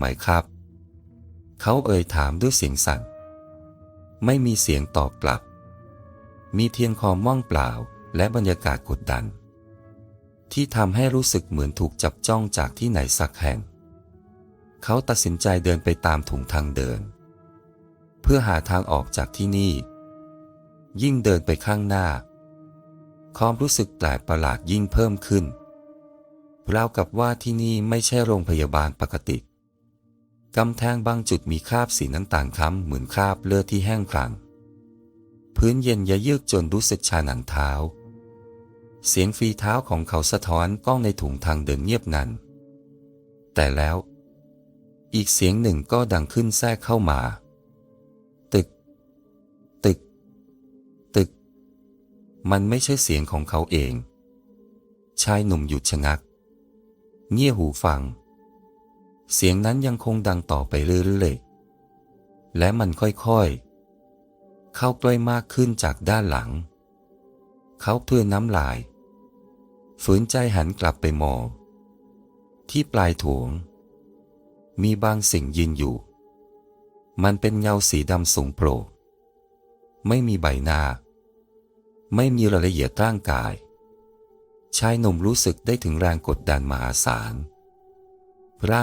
ไหมครับ เขาเอ่ยถามด้วยเสียงสั่น ไม่มีเสียงตอบกลับ มีเพียงความว่างเปล่าและบรรยากาศกดดัน ที่ทำให้รู้สึกเหมือนถูกจับจ้องจากที่ไหนสักแห่ง เขาตัดสินใจเดินไปตามถุงทางเดิน เพื่อหาทางออกจากที่นี่ ยิ่งเดินไปข้างหน้า ความรู้สึกแปลกประหลาดยิ่งเพิ่มขึ้นราวกับว่าที่นี่ไม่ใช่โรงพยาบาลปกติ กำแพงบางจุดมีคราบสีน้ำตาลคล้ำเหมือนคราบเลือดที่แห้งกรัง พื้นเย็นยะเยือกจนรู้สึกชาหนังเท้า เสียงฝีเท้าของเขาสะท้อนกล้องในถุงทางเดินเงียบงัน แต่แล้ว อีกเสียงหนึ่งก็ดังขึ้นแทรกเข้ามา ตึก ตึก ตึก มันไม่ใช่เสียงของเขาเอง ชายหนุ่มหยุดชะงัก เงี่ยหูฟัง เสียงนั้นยังคงดังต่อไปเรื่อยๆ และมันค่อยๆ เข้าใกล้มากขึ้นจากด้านหลัง เขาเพื่อน้ำลาย ฝืนใจหันกลับไปมอง ที่ปลายโถงมีบางสิ่งยืนอยู่ มันเป็นเงาสีดำสูงโปร่งไม่มีใบหน้า ไม่มีรายละเอียดร่างกาย ชายหนุ่มรู้สึกได้ถึงแรงกดดันมหาศาลร่าง